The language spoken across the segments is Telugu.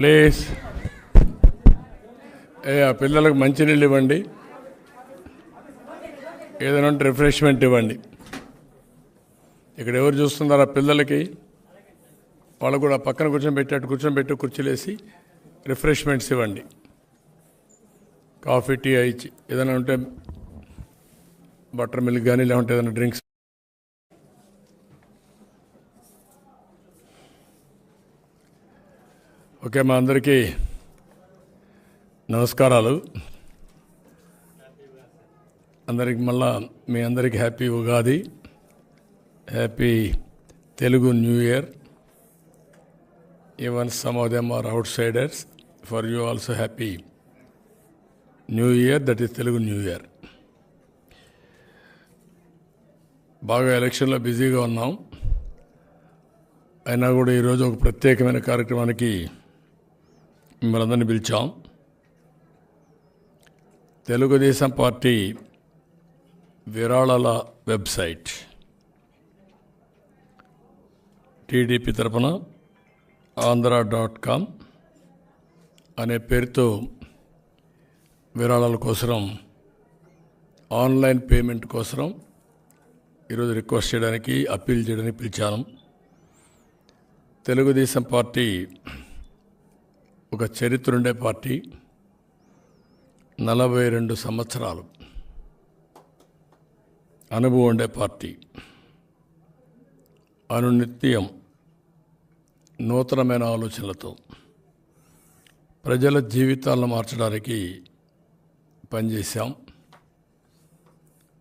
ప్లీజ్. ఏ ఆ పిల్లలకు మంచినీళ్ళు ఇవ్వండి. ఏదైనా ఉంటే రిఫ్రెష్మెంట్ ఇవ్వండి. ఇక్కడ ఎవరు చూస్తున్నారా పిల్లలకి? వాళ్ళు కూడా పక్కన కూర్చోబెట్టి పెట్టేట్టు కూర్చోబెట్టి పెట్టి కుర్చీలేసి రిఫ్రెష్మెంట్స్ ఇవ్వండి. కాఫీ టీ ఇచ్చి ఏదైనా ఉంటే బటర్ మిల్క్ కానీ లేకుంటే ఏదైనా డ్రింక్స్ ఓకే మా అందరికీ నమస్కారాలు. అందరికి మళ్ళా మీ అందరికీ happy Ugadi happy Telugu new year. Even some of them are outsiders for you also happy new year that is Telugu new year. బాగా ఎలక్షన్లో బిజీగా ఉన్నాం. అయినా కూడా ఈరోజు ఒక ప్రత్యేకమైన కార్యక్రమానికి మిమ్మల్ని పిలిచాం. తెలుగుదేశం పార్టీ విరాళాల వెబ్సైట్ టీడీపీ తరపున ఆంధ్ర డాట్ కామ్ అనే పేరుతో విరాళాల కోసం ఆన్లైన్ పేమెంట్ కోసం ఈరోజు రిక్వెస్ట్ చేయడానికి అప్పీల్ చేయడానికి పిలిచాను. తెలుగుదేశం పార్టీ ఒక చరిత్ర ఉండే పార్టీ నలభై రెండు సంవత్సరాలు అనుభవం ఉండే పార్టీ. అనునిత్యం నూతనమైన ఆలోచనలతో ప్రజల జీవితాలను మార్చడానికి పనిచేశాం.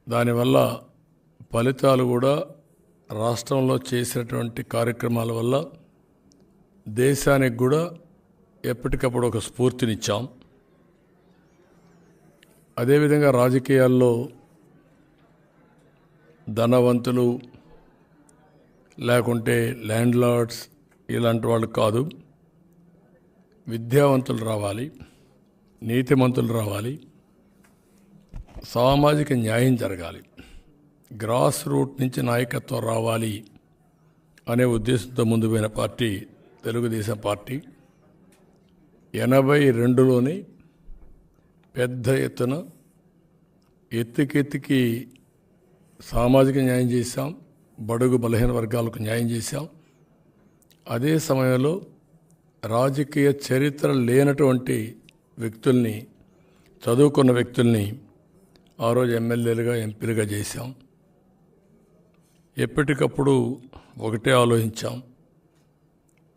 దానివల్ల ఫలితాలు కూడా రాష్ట్రంలో చేసినటువంటి కార్యక్రమాల వల్ల దేశానికి కూడా ఎప్పటికప్పుడు ఒక స్ఫూర్తినిచ్చాం. అదేవిధంగా రాజకీయాల్లో ధనవంతులు లేకుంటే ల్యాండ్ లార్డ్స్ ఇలాంటి వాళ్ళు కాదు. విద్యావంతులు రావాలి నీతిమంతులు రావాలి సామాజిక న్యాయం జరగాలి గ్రాస్ రూట్ నుంచి నాయకత్వం రావాలి అనే ఉద్దేశంతో ముందు పోయిన పార్టీ తెలుగుదేశం పార్టీ. ఎనభై రెండులోనే పెద్ద ఎత్తున ఎత్తుకెత్తికి సామాజిక న్యాయం చేశాం బడుగు బలహీన వర్గాలకు న్యాయం చేశాం. అదే సమయంలో రాజకీయ చరిత్ర లేనటువంటి వ్యక్తుల్ని చదువుకున్న వ్యక్తుల్ని ఆ రోజు ఎమ్మెల్యేలుగా ఎంపీలుగా చేశాం. ఎప్పటికప్పుడు ఒకటే ఆలోచించాం.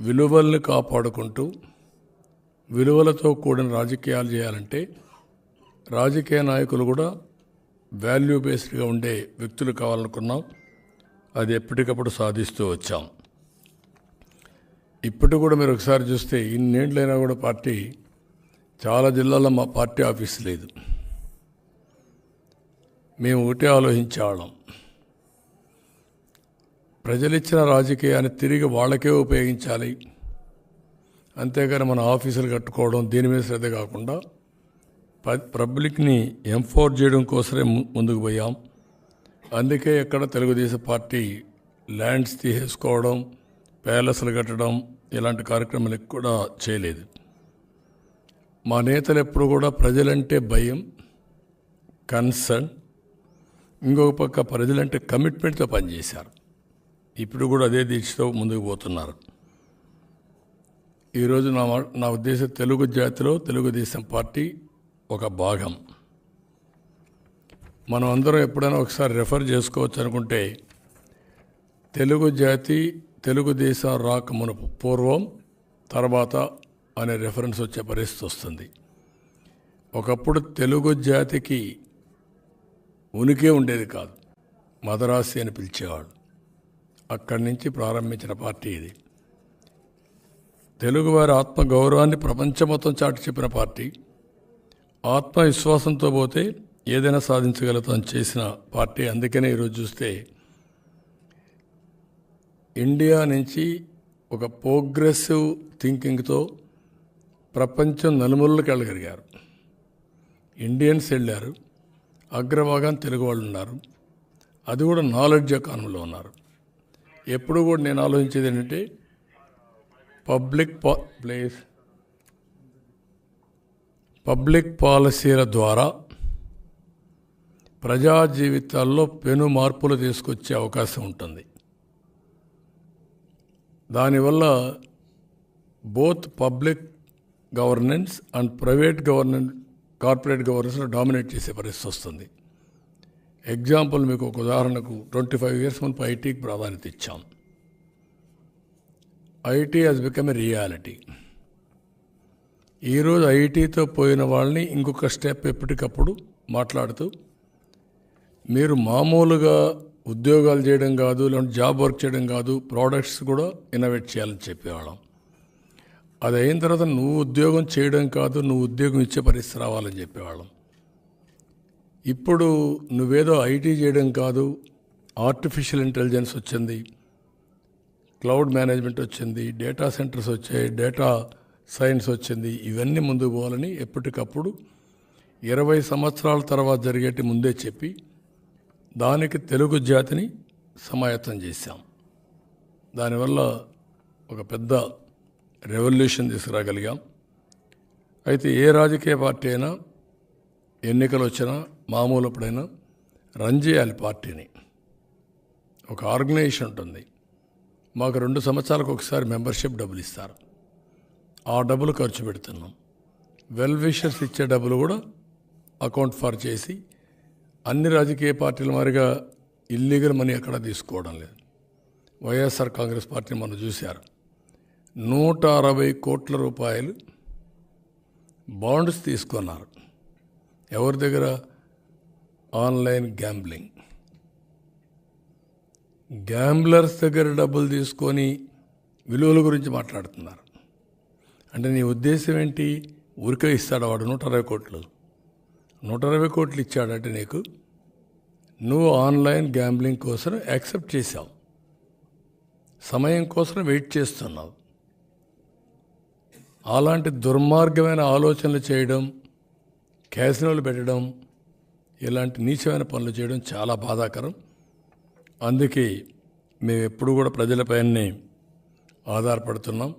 విలువల్ని కాపాడుకుంటూ విలువలతో కూడిన రాజకీయాలు చేయాలంటే రాజకీయ నాయకులు కూడా వాల్యూ బేస్డ్గా ఉండే వ్యక్తులు కావాలనుకున్నాం. అది ఎప్పటికప్పుడు సాధిస్తూ వచ్చాం. ఇప్పుడు కూడా మీరు ఒకసారి చూస్తే ఇన్నేళ్ళైనా కూడా పార్టీ చాలా జిల్లాల్లో మా పార్టీ ఆఫీస్ లేదు. మేము ఒకటే ఆలోచించేవాళ్ళం. ప్రజలిచ్చిన రాజకీయాన్ని తిరిగి వాళ్ళకే ఉపయోగించాలి. అంతేగాని మన ఆఫీసులు కట్టుకోవడం దీని మీద శ్రద్ధ కాకుండా ప- పబ్లిక్ని ఎంఫోర్స్ చేయడం కోసమే ముందుకు పోయాం. అందుకే ఎక్కడ తెలుగుదేశం పార్టీ ల్యాండ్స్ తీసేసుకోవడం ప్యాలెస్లు కట్టడం ఇలాంటి కార్యక్రమాలు కూడా చేయలేదు. మా నేతలు ఎప్పుడు కూడా ప్రజలంటే భయం కన్సర్న్. ఇంకొక పక్క ప్రజలంటే కమిట్మెంట్తో పనిచేశారు. ఇప్పుడు కూడా అదే దీక్షతో ముందుకు పోతున్నారు. ఈరోజు నా నా ఉద్దేశం తెలుగు జాతిలో తెలుగుదేశం పార్టీ ఒక భాగం. మనం అందరం ఎప్పుడైనా ఒకసారి రెఫర్ చేసుకోవచ్చు అనుకుంటే తెలుగు జాతి తెలుగుదేశం రాక మునుపు పూర్వం తర్వాత అనే రెఫరెన్స్ వచ్చే పరిస్థితి వస్తుంది. ఒకప్పుడు తెలుగు జాతికి ఉనికి ఉండేది కాదు. మదరాసి అని పిలిచేవాడు. అక్కడి నుంచి ప్రారంభించిన పార్టీ ఇది. తెలుగువారి ఆత్మగౌరవాన్ని ప్రపంచమొత్తం మొత్తం చాటి చెప్పిన పార్టీ. ఆత్మవిశ్వాసంతో పోతే ఏదైనా సాధించగలుగుతాం చేసిన పార్టీ. అందుకనే ఈరోజు చూస్తే ఇండియా నుంచి ఒక ప్రోగ్రెసివ్ థింకింగ్తో ప్రపంచం నలుమూలకి వెళ్ళగలిగారు. ఇండియన్స్ వెళ్ళారు. అగ్రభాగం తెలుగు వాళ్ళు ఉన్నారు. అది కూడా నాలెడ్జ్ ఎకానమీలో ఉన్నారు. ఎప్పుడు కూడా నేను ఆలోచించేది ఏంటంటే పబ్లిక్ ప్లేస్ పబ్లిక్ పాలసీల ద్వారా ప్రజా జీవితాల్లో పెను మార్పులు తీసుకొచ్చే అవకాశం ఉంటుంది. దానివల్ల both public governance and private governance corporate governance dominate చేసే పరిస్థితి వస్తుంది. ఎగ్జాంపుల్ మీకు ఒక ఉదాహరణకు ట్వంటీ ఫైవ్ ఇయర్స్ మునుపు ఐటీకి ప్రాధాన్యత ఇచ్చాం. IT has become a reality ఈరోజు ఐటీతో పోయిన వాళ్ళని ఇంకొక స్టెప్ ఎప్పటికప్పుడు మాట్లాడుతూ మీరు మామూలుగా ఉద్యోగాలు చేయడం కాదు లేదంటే జాబ్ వర్క్ చేయడం కాదు ప్రోడక్ట్స్ కూడా ఇన్నోవేట్ చేయాలని చెప్పేవాళ్ళం. అది అయిన తర్వాత నువ్వు ఉద్యోగం చేయడం కాదు నువ్వు ఉద్యోగం ఇచ్చే పరిస్థితి రావాలని చెప్పేవాళ్ళం. ఇప్పుడు నువ్వేదో ఐటీ చేయడం కాదు ఆర్టిఫిషియల్ ఇంటెలిజెన్స్ వచ్చింది. క్లౌడ్ మేనేజ్మెంట్ వచ్చింది డేటా సెంటర్స్ వచ్చాయి డేటా సైన్స్ వచ్చింది ఇవన్నీ ముందుకు పోవాలని ఎప్పటికప్పుడు ఇరవై సంవత్సరాల తర్వాత జరిగేటి ముందే చెప్పి దానికి తెలుగు జాతిని సమాయత్తం చేశాం. దానివల్ల ఒక పెద్ద రెవల్యూషన్ తీసుకురాగలిగాం. అయితే ఏ రాజకీయ పార్టీ అయినా ఎన్నికలు వచ్చినా మామూలు అప్పుడైనా రన్ చేయాలి పార్టీని. ఒక ఆర్గనైజేషన్ ఉంటుంది. మాకు రెండు సంవత్సరాలకు ఒకసారి మెంబర్షిప్ డబ్బులు ఇస్తారు. ఆ డబ్బులు ఖర్చు పెడుతున్నాం. వెల్ విషర్స్ ఇచ్చే డబ్బులు కూడా అకౌంట్ ఫర్ చేసి అన్ని రాజకీయ పార్టీల మారిగా ఇల్లీగల్ మనీ ఎక్కడ తీసుకోవడం లేదు. వైఎస్ఆర్ కాంగ్రెస్ పార్టీని మనం చూశారు. నూట అరవై కోట్ల రూపాయలు బాండ్స్ తీసుకున్నారు. ఎవరి దగ్గర? Online gambling. గ్యాంబ్లర్స్ దగ్గర డబ్బులు తీసుకొని విలువల గురించి మాట్లాడుతున్నారు. అంటే నీ ఉద్దేశం ఏంటి? ఊరికే ఇస్తాడు వాడు? నూట అరవై కోట్లు. నూట అరవై కోట్లు ఇచ్చాడంటే నీకు నువ్వు ఆన్లైన్ గ్యాంబ్లింగ్ కోసం యాక్సెప్ట్ చేసావు సమయం కోసం వెయిట్ చేస్తున్నావు. అలాంటి దుర్మార్గమైన ఆలోచనలు చేయడం క్యాసినోలు పెట్టడం ఇలాంటి నీచమైన పనులు చేయడం చాలా బాధాకరం. అందుకే మేము ఎప్పుడు కూడా ప్రజలపైనే ఆధారపడుతున్నాం.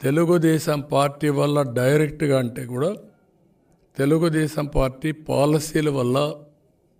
తెలుగుదేశం పార్టీ వల్ల డైరెక్ట్గా అంటే కూడా తెలుగుదేశం పార్టీ పాలసీల వల్ల